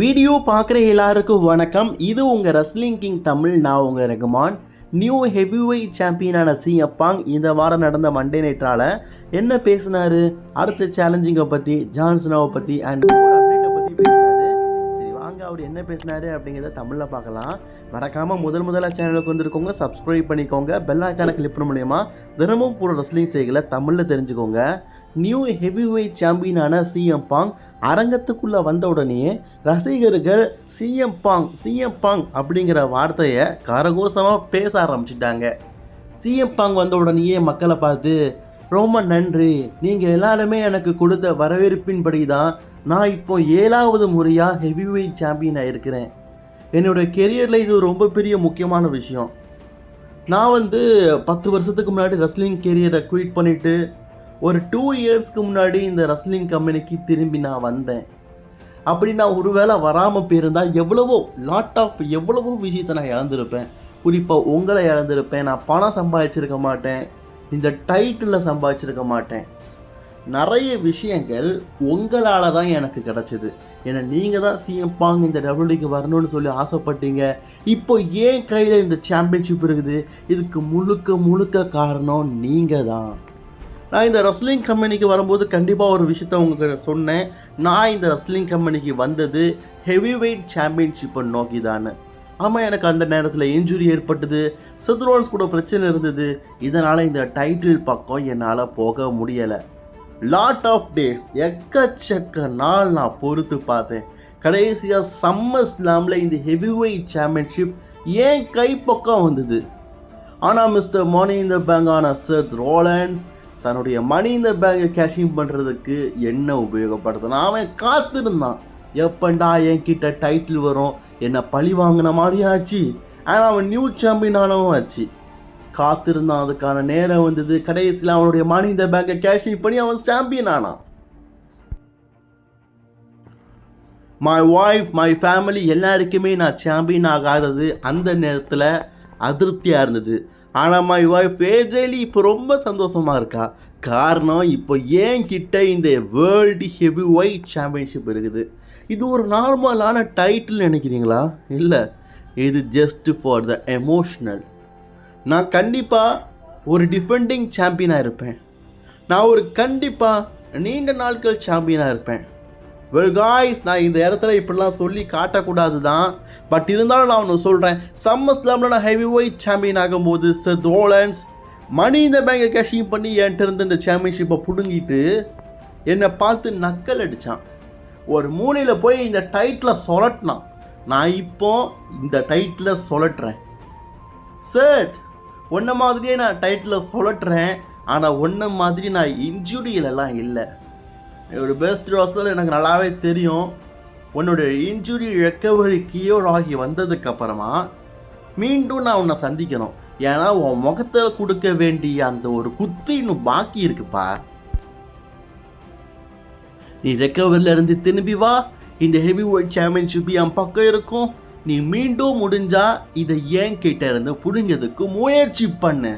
Video பார்க்குற எல்லாருக்கும் வணக்கம். இது உங்கள் ரஸ்லிங் கிங் தமிழ் நான் உங்கள் ரகுமான். நியூ ஹெவிவை சாம்பியனான சிஎப்பாங் இந்த வாரம் நடந்த மண்டே நைட்டால் என்ன பேசினாரு? அடுத்த சேலஞ்சிங்கை பற்றி ஜான்சனாவை பற்றி அண்ட் அவர் என்ன பேசினாரு அப்படிங்கிறத தமிழில் பார்க்கலாம். மறக்காமல் முதல் முதலாக சேனலுக்கு வந்திருக்கோங்க சப்ஸ்கிரைப் பண்ணிக்கோங்க. பெல் ஐக்கான கிளிக் மூலயமா தினமும் போகிற ரெஸ்லிங் செய்களை தமிழில் தெரிஞ்சுக்கோங்க. நியூ ஹெவிவெயிட் சாம்பியனான சிஎம் பாங் அரங்கத்துக்குள்ளே வந்த உடனே ரசிகர்கள் சிஎம் பாங் சிஎம் பாங் அப்படிங்கிற வார்த்தையை கரகோஷமாக பேச ஆரம்பிச்சிட்டாங்க. சிஎம் பாங் வந்த உடனேயே மக்களை பார்த்து ரொம்ப நன்றி. நீங்கள் எல்லாருமே எனக்கு கொடுத்த வரவேற்பின்படி தான் நான் இப்போ ஏழாவது முறையாக ஹெவி வெயிட் சாம்பியனாக இருக்கிறேன். என்னோடய கெரியரில் இது ரொம்ப பெரிய முக்கியமான விஷயம். நான் வந்து பத்து வருஷத்துக்கு முன்னாடி ரெஸ்லிங் கெரியரை குயிட் பண்ணிவிட்டு ஒரு டூ இயர்ஸ்க்கு முன்னாடி இந்த ரெஸ்லிங் கம்பெனிக்கு திரும்பி நான் வந்தேன். அப்படி நான் ஒருவேளை வராமல் போயிருந்தால் எவ்வளவோ லாட் ஆஃப் எவ்வளவோ விஷயத்தை நான் இழந்திருப்பேன். குறிப்பாக உங்களை இழந்திருப்பேன். நான் பணம் சம்பாதிச்சிருக்க மாட்டேன். இந்த டைட்டிலில் சம்பாதிச்சிருக்க மாட்டேன். நிறைய விஷயங்கள் உங்களால் தான் எனக்கு கிடச்சிது. ஏன்னா நீங்கள் தான் சிஎம் பாங் இந்த டபிள்யூக்கு வரணும்னு சொல்லி ஆசைப்பட்டீங்க. இப்போ ஏன் கையில் இந்த சாம்பியன்ஷிப் இருக்குது? இதுக்கு முழுக்க முழுக்க காரணம் நீங்கள் தான். நான் இந்த ரெஸ்லிங் கம்பெனிக்கு வரும்போது கண்டிப்பாக ஒரு விஷயத்த உங்களுக்கு சொன்னேன். நான் இந்த ரெஸ்லிங் கம்பெனிக்கு வந்தது ஹெவி வெயிட் சாம்பியன்ஷிப்பை நோக்கி தானே. ஆமாம் எனக்கு அந்த நேரத்தில் இன்ஜுரி ஏற்பட்டது. சித்ரோன்ஸ் கூட பிரச்சனை இருந்தது. இதனால் இந்த டைட்டில் பக்கம் என்னால் போக முடியலை. லாட் ஆஃப் டேஸ் எக்கச்சக்க நாள் நான் பொறுத்து பார்த்தேன். கடைசியாக சம்மர் ஸ்லாமில் இந்த ஹெவி வெயிட் சாம்பியன்ஷிப் ஏன் கைப்பக்கம் வந்தது? ஆனால் மிஸ்டர் மணி இந்த பேங்கான சர்த் ரோலன்ஸ் தன்னுடைய மணி இந்த பேங்கை கேஷிங் பண்ணுறதுக்கு என்ன உபயோகப்படுத்தினா அவன் காத்திருந்தான். எப்பண்டா என்கிட்ட டைட்டில் வரும்? என்னை பழி வாங்கின மாதிரி ஆச்சு ஆனால் அவன் நியூ சாம்பியனானவும் ஆச்சு. காத்திருந்தான். அதுக்கான நேரம் வந்தது. கடைசியில் அவனுடைய மணி இந்த பேங்கை கேஷ் பண்ணி அவன் சாம்பியன் ஆனான். மை ஒய்ஃப் மை ஃபேமிலி எல்லாருக்குமே நான் சாம்பியன் ஆகாதது அந்த நேரத்தில் அதிருப்தியாக இருந்தது. ஆனால் மை ஒய்ஃப் ஏஜேலி இப்போ ரொம்ப சந்தோஷமாக இருக்கா? காரணம் இப்போ ஏன் கிட்ட இந்த வேர்ல்டு ஹெவி ஒயிட் சாம்பியன்ஷிப் இருக்குது. இது ஒரு நார்மலான டைட்டில் நினைக்கிறீங்களா? இல்லை இது ஜஸ்ட் ஃபார் த எமோஷ்னல் நான் கண்டிப்பாக ஒரு டிஃபெண்டிங் சாம்பியனாக இருப்பேன். நான் ஒரு கண்டிப்பாக நீண்ட நாட்கள் சாம்பியனாக இருப்பேன். வெல் காய்ஸ் நான் இந்த இடத்துல இப்படிலாம் சொல்லி காட்டக்கூடாது தான். பட் இருந்தாலும் நான் ஒன்று சொல்கிறேன் சம்மர் ஸ்லாமில் நான் ஹெவி ஒயிட் சாம்பியன் ஆகும்போது செத் தோலன்ஸ் மணி இந்த பேங்கை கேஷிங் பண்ணி என்கிட்ட இருந்து இந்த சாம்பியன்ஷிப்பை பிடுங்கிட்டு என்னை பார்த்து நக்கல் அடித்தான் ஒரு மூலையில் போய் இந்த டைட்டில் சொலட்டினான் நான் இப்போ இந்த டைட்டில் சொலட்டுறேன் சார் ஒன்றை மாதிரியே நான் டைட்டில் சொல்லட்டுறேன் ஆனால் ஒன்றை மாதிரி நான் இன்ஜுரியிலலாம் இல்லை. ஒரு பெஸ்ட் ஹாஸ்பிட்டல் எனக்கு நல்லாவே தெரியும். உன்னோட இன்ஜுரி ரெக்கவரி கியூர் ஆகி வந்ததுக்கப்புறமா மீண்டும் நான் உன்னை சந்திக்கணும். ஏன்னா உன் முகத்தில் கொடுக்க வேண்டிய அந்த ஒரு குத்து இன்னும் பாக்கி இருக்குப்பா. நீ ரெக்கவரியில் இருந்து திரும்பி வா. இந்த ஹெவி ஒயிட் சாம்பியன்ஷிப் என் பக்கம் இருக்கும். நீ மீண்டும் முடிஞ்சா இதை ஏன் கிட்ட இருந்து புடுங்கிறதுக்கு முயற்சி பண்ணு.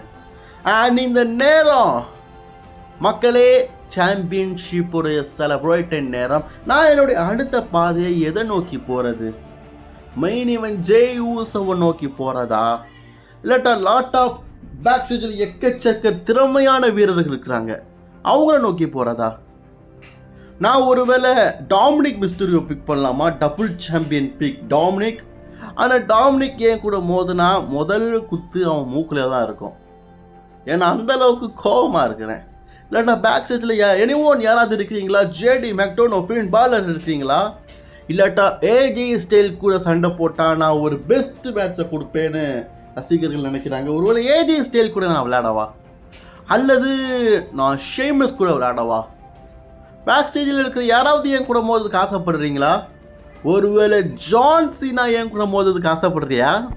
அண்ட் இந்த நேரம் மக்களே சாம்பியன்ஷிப்புடைய செலப்ரேட்டின் நேரம். நான் என்னுடைய அடுத்த பாதையை எதை நோக்கி போகிறது மெயின் இவன் ஜே யூசவை நோக்கி போகிறதா இல்லாட்டா லாட் ஆஃப் பேக் எக்கச்சக்க திறமையான வீரர்கள் இருக்கிறாங்க. அவங்கள நோக்கி போகிறதா நான் ஒருவேளை டாமினிக் மிஸ்டரியோ பிக் பண்ணலாமா? டபுள் சாம்பியன் பிக் டாமினிக் ஆனால் டாமினிக் ஏன் கூட மோதுனா முதல் குத்து அவன் மூக்கில் தான் இருக்கும். ஏன்னா அந்த அளவுக்கு கோபமாக இருக்கிறேன். இல்லைன்னா பேக் சைடில் எனி ஒன் யாராவது இருக்கிறீங்களா? ஜேடி மெக்டோனோ ஃபின் பாலர் இருக்கீங்களா இல்லாட்டா ஏஜி ஸ்டைல் கூட சண்டை போட்டால் நான் ஒரு பெஸ்ட் மேட்ச்சை கொடுப்பேன்னு ரசிகர்கள் நினைக்கிறாங்க. ஒருவேளை ஏஜி ஸ்டைல் கூட நான் விளையாடவா? அல்லது நான் ஷேமஸ் கூட விளையாடவா? பேக் ஸ்டேஜில் இருக்கிற யாராவது என் கூட மோதுறதுக்கு ஆசைப்படுறீங்களா? ஒருவேளை ஜான் சீனா என் கூட மோதுறதுக்கு ஆசைப்படுறியா?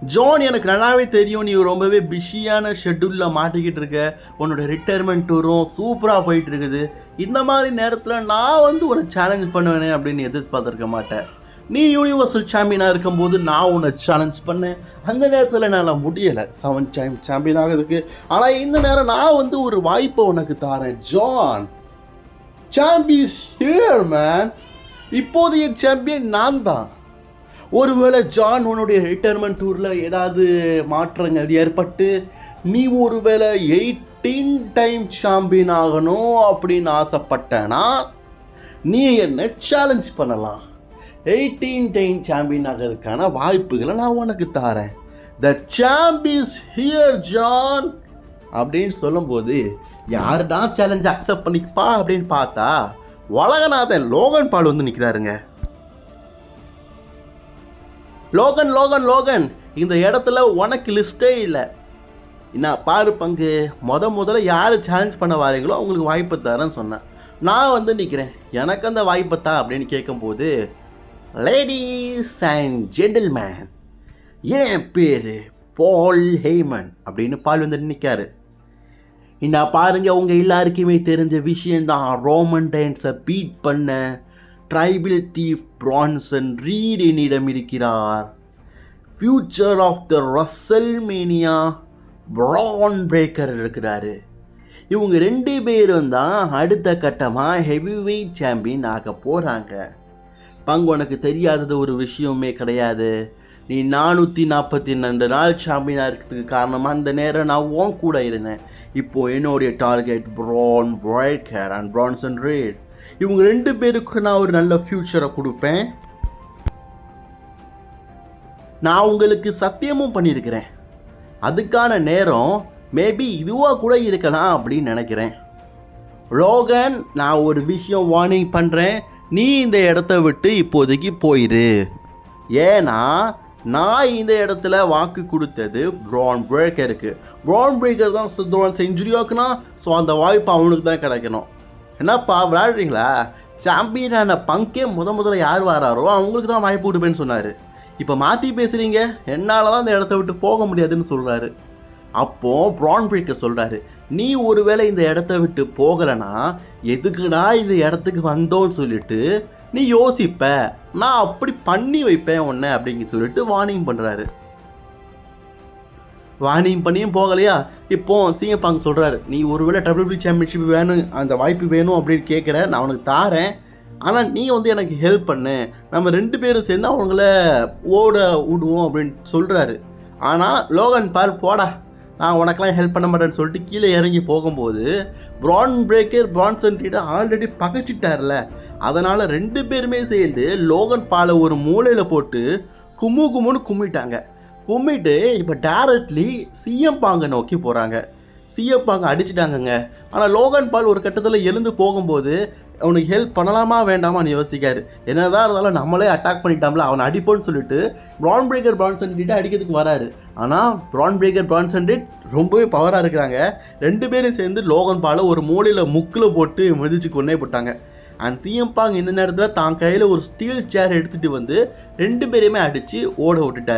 ஜான் எனக்கு நல்லாவே தெரியும். நீ ரொம்பவே பிஸியான ஷெட்யூலில் மாட்டிக்கிட்டு இருக்க. உன்னோட ரிட்டையர்மெண்ட் டூரும் சூப்பராக போயிட்டு இருக்குது இந்த மாதிரி நேரத்தில் நான் வந்து ஒரு சேலஞ்ச் பண்ணுவேனே அப்படின்னு எதிர்பார்த்துருக்க மாட்டேன். நீ யூனிவர்சல் சாம்பியனாக இருக்கும்போது நான் உன்னை சேலஞ்ச் பண்ணேன். அந்த நேரத்தில் என்னால் முடியலை. செவன் டைம் சாம்பியன் ஆகிறதுக்கு. ஆனால் இந்த நேரம் நான் வந்து ஒரு வாய்ப்பை உனக்கு தரேன். ஜான் சாம்பியன்ஸ் ஹியர் மேன் இப்போதைய சாம்பியன் நான் தான் ஒருவேளை ஜான் உன்னுடைய ரிட்டைர்மெண்ட் டூரில் ஏதாவது மாற்றங்கள் ஏற்பட்டு நீ ஒருவேளை எயிட்டீன் டைம் சாம்பியன் ஆகணும் அப்படின்னு ஆசைப்பட்டனா? நீ என்ன சேலஞ்ச் பண்ணலாம். எயிட்டீன் டைம் சாம்பியன் ஆகிறதுக்கான வாய்ப்புகளை நான் உனக்கு தரேன். த சாம்பியன்ஸ் ஹியர் ஜான் அப்படின்னு சொல்லும்போது யாருடா சேலஞ்ச் அக்செப்ட் பண்ணிப்பா? அப்படின்னு பார்த்தா உலகநாதன் லோகன் பால் வந்து நிற்கிறாருங்க லோகன் லோகன் லோகன் இந்த இடத்துல உனக்கு லிஸ்ட்டே இல்லை. என்ன பாரு பங்கு முத முதல்ல யார் சேலஞ்ச் பண்ண வாரீங்களோ அவங்களுக்கு வாய்ப்பு தரேன்னு சொன்னேன் நான் வந்து நிற்கிறேன் எனக்கு அந்த வாய்ப்பை தா அப்படின்னு கேட்கும்போது லேடிஸ் அண்ட் ஜென்டில்மேன் என் பேர் பால் ஹேமன் அப்படின்னு பால் வந்து நிற்காரு என்ன பாருங்க அவங்க எல்லாருக்குமே தெரிஞ்ச விஷயந்தான் ரோமன் டைன்ஸை பீட் பண்ண ட்ரைபிள் தீஃப் பிரான்சன் ரீட் என்னிடம் இருக்கிறார். Future of the WrestleMania Bron Breakker இருக்கிறாரு. இவங்க ரெண்டு பேரும் தான் அடுத்த கட்டமாக ஹெவி வெயிட் சாம்பியன் ஆக போகிறாங்க பங்கு உனக்கு தெரியாதது ஒரு விஷயமே கிடையாது. நீ நானூற்றி நாற்பத்தி ரெண்டு நாள் சாம்பியனாக இருக்கிறதுக்கு காரணமாக அந்த நேரம் நான் உன் கூட இருந்தேன். இப்போ என்னுடைய target Bron Breakker and Bronson Reed. இவங்க ரெண்டு பேருக்கு நான் ஒரு நல்ல ஃப்யூச்சரை கொடுப்பேன். நான் உங்களுக்கு சத்தியமும் பண்ணியிருக்கிறேன். அதுக்கான நேரம் மேபி இதுவாக கூட இருக்கலாம் அப்படின்னு நினைக்கிறேன். லோகன் நான் ஒரு விஷயம் வார்னிங் பண்ணுறேன் நீ இந்த இடத்த விட்டு இப்போதைக்கு போயிரு. ஏன்னா நான் இந்த இடத்துல வாக்கு கொடுத்தது ப்ரான் பிரேக்கருக்கு ப்ரான் பிரேக்கர் தான் சுத்தமான செஞ்சுரி ஆக்குனா ஸோ அந்த வாய்ப்பு அவனுக்கு தான் கிடைக்கணும். என்னப்பா விளையாடுறீங்களா? சாம்பியனான பங்கே முத முதல்ல யார் வராரோ அவங்களுக்கு தான் வாய்ப்பு கொடுப்பேன்னு சொன்னார். இப்போ மாற்றி பேசுகிறீங்க என்னால் தான் இந்த இடத்த விட்டு போக முடியாதுன்னு சொல்கிறாரு அப்போது ப்ரான் பிரேக்கர் சொல்கிறாரு நீ ஒருவேளை இந்த இடத்த விட்டு போகலைன்னா எதுக்குடா இந்த இடத்துக்கு வந்தோன்னு சொல்லிட்டு நீ யோசிப்ப நான் அப்படி பண்ணி வைப்பேன் உன்னை அப்படின்னு சொல்லிட்டு வார்னிங் பண்ணுறாரு வார்னிங் பண்ணியும் போகலையா? இப்போ சிங்கப்பாங்க சொல்கிறாரு நீ ஒருவேளை டபிள்யூபி சாம்பியன்ஷிப் வேணும் அந்த வாய்ப்பு வேணும் அப்படின்னு கேட்குற நான் உனக்கு தாரேன். ஆனால் நீ வந்து எனக்கு ஹெல்ப் பண்ணு. நம்ம ரெண்டு பேரும் சேர்ந்து அவங்கள ஓட விடுவோம் அப்படின்னு சொல்கிறாரு ஆனால் லோகன் பால் போடா நான் உனக்கெல்லாம் ஹெல்ப் பண்ண மாட்டேன்னு சொல்லிட்டு கீழே இறங்கி போகும்போது ப்ரான் பிரேக்கர் பிரான்சன் கிட்ட ஆல்ரெடி பகைச்சிட்டார்ல. அதனால் ரெண்டு பேருமே சேர்ந்து லோகன் பாலை ஒரு மூலையில் போட்டு கும்மு கும்முன்னு கும்மிட்டாங்க. கும்மிட்டு இப்போ டேரக்ட்லி சிஎம் பாங்கை நோக்கி போகிறாங்க சிஎப்பாங்க அடிச்சிட்டாங்கங்க. ஆனால் லோகன் பால் ஒரு கட்டத்தில் எழுந்து போகும்போது அவனுக்கு ஹெல்ப் பண்ணலாமா வேண்டாமான்னு யோசிக்காரு. என்னதான் இருந்தாலும் நம்மளே அட்டாக் பண்ணிட்டாம்ல அவனை அடிப்போன்னு சொல்லிட்டு ப்ரான் பிரேக்கர் பிரான்சன் கிட்ட அடிக்கிறதுக்கு வராரு. ஆனால் ப்ரான் பிரேக்கர் பிரான்சன் டிட் ரொம்பவே பவராக இருக்கிறாங்க. ரெண்டு பேரும் சேர்ந்து லோகன் பாலை ஒரு மூலையில் முக்கில் போட்டு மிதிச்சு கொண்டே போட்டாங்க. அண்ட் சிஎம் பாங் இந்த நேரத்தில் தான் கையில் ஒரு ஸ்டீல் சேர் எடுத்துகிட்டு வந்து ரெண்டு பேரையுமே அடித்து ஓட விட்டுட்டார்.